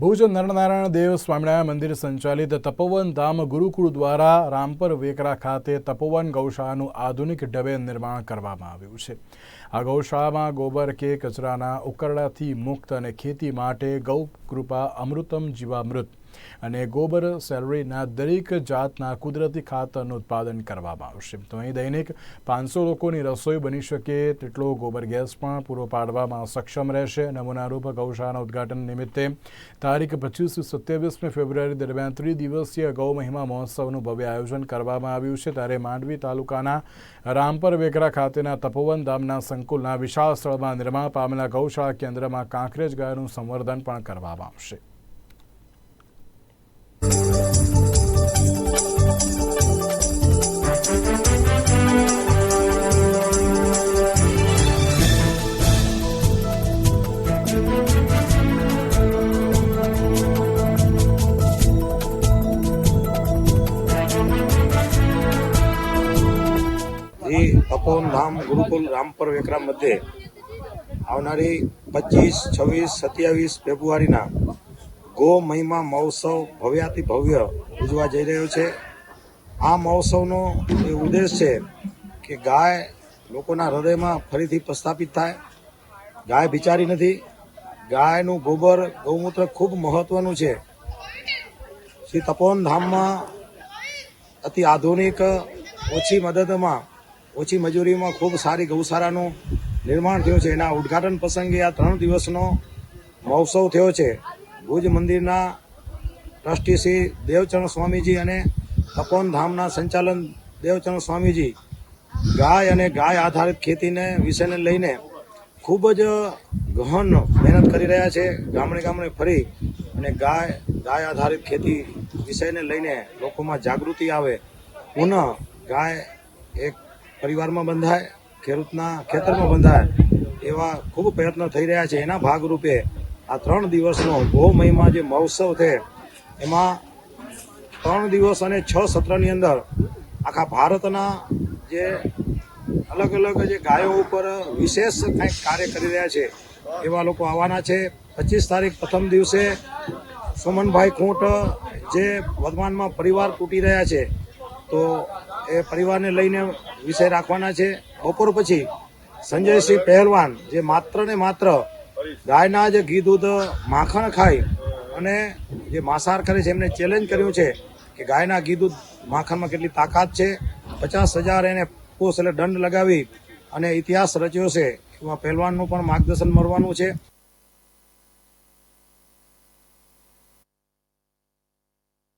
ભુજ નરનારાયણ દેવ સ્વામિનારાયણ મંદિર સંચાલિત તપોવન ધામ ગુરુકુળ દ્વારા રામપર વેકરા ખાતે તપોવન ગૌશાળાનું આધુનિક ઢબે નિર્માણ કરવામાં આવ્યું છે. આ ગૌશાળામાં ગોબર, કે કચરાના ઉકરડાથી મુક્ત અને ખેતી માટે ગૌ કૃપા અમૃતમ જીવામૃત અને ગોબર સેલરીના દરેક જાતના કુદરતી ખાતરનું ઉત્પાદન કરવામાં આવશે. તો અહીં દૈનિક પાંચસો લોકોની રસોઈ બની શકે તેટલો ગોબર ગેસ પણ પૂરો પાડવામાં સક્ષમ રહેશે. નમૂનારૂપ ગૌશાળાના ઉદ્ઘાટન નિમિત્તે તારીખ પચીસ સત્યાવીસમી ફેબ્રુઆરી દરમિયાન ત્રિદિવસીય ગૌ મહિમા મહોત્સવનું ભવ્ય આયોજન કરવામાં આવ્યું છે. ત્યારે માંડવી તાલુકાના રામપર વેકરા ખાતેના તપોવન ધામના સંકુલના વિશાળ સ્થળમાં નિર્માણ પામેલા ગૌશાળા કેન્દ્રમાં કાંકરેજ ગાયનું સંવર્ધન પણ કરવામાં આવશે. એ તપોન ધામ ગુરુકુલ રામપર વેકરા મધ્યે આવનારી પચીસ છવ્વીસ સત્યાવીસ ફેબ્રુઆરીના ગો મહિમા મહોત્સવ ભવ્યાતિ ભવ્ય ઉજવા જઈ રહ્યો છે. આ મહોત્સવનો એ ઉદ્દેશ છે કે ગાય લોકોના હૃદયમાં ફરીથી પ્રસ્થાપિત થાય. ગાય બિચારી નથી. ગાયનું ગોબર, ગૌમૂત્ર ખૂબ મહત્વનું છે. શ્રી તપોનધામમાં અતિ આધુનિક, ઓછી મદદમાં, ઓછી મજૂરીમાં ખૂબ સારી ગૌશાળાનું નિર્માણ થયું છે. એના ઉદ્ઘાટન પ્રસંગે આ ત્રણ દિવસનો મહોત્સવ થયો છે. ભુજ મંદિરના ટ્રસ્ટી શ્રી દેવચરણ સ્વામીજી અને તપોન ધામના સંચાલન દેવચરણ સ્વામીજી ગાય અને ગાય આધારિત ખેતીને વિષયને લઈને ખૂબ જ ગહન મહેનત કરી રહ્યા છે. ગામડે ગામડે ફરી અને ગાય ગાય આધારિત ખેતી વિષયને લઈને લોકોમાં જાગૃતિ આવે. પુનઃ ગાય એક પરિવારમાં બંધાય, ખેડૂતના ખેતરમાં બંધાય એવા ખૂબ પ્રયત્નો થઈ રહ્યા છે. એના ભાગરૂપે આ ત્રણ દિવસનો ગૌ મહિમા જે મહોત્સવ છે, એમાં ત્રણ દિવસ અને છ સત્રની અંદર આખા ભારતના જે અલગ અલગ જે ગાયો ઉપર વિશેષ કંઈક કાર્ય કરી રહ્યા છે, એવા લોકો આવવાના છે. પચીસ તારીખ પ્રથમ દિવસે સુમનભાઈ ખૂંટ જે વર્તમાનમાં પરિવાર તૂટી રહ્યા છે, તો એ પરિવારને લઈને વિષય રાખવાના છે. બપોર પછી સંજયસિંહ પહેલવાન જે માત્ર ને માત્ર ગાયના જે ઘી, દૂધ, માખણ ખાય અને જે માંસાહાર કરે છે, એમને ચેલેન્જ કર્યું છે કે ગાયના ઘી, દૂધ, માખણમાં કેટલી તાકાત છે. પચાસ હજાર એને પોષ એટલે દંડ લગાવી અને ઇતિહાસ રચ્યો છે. એમાં પહેલવાનનું પણ માર્ગદર્શન મળવાનું છે.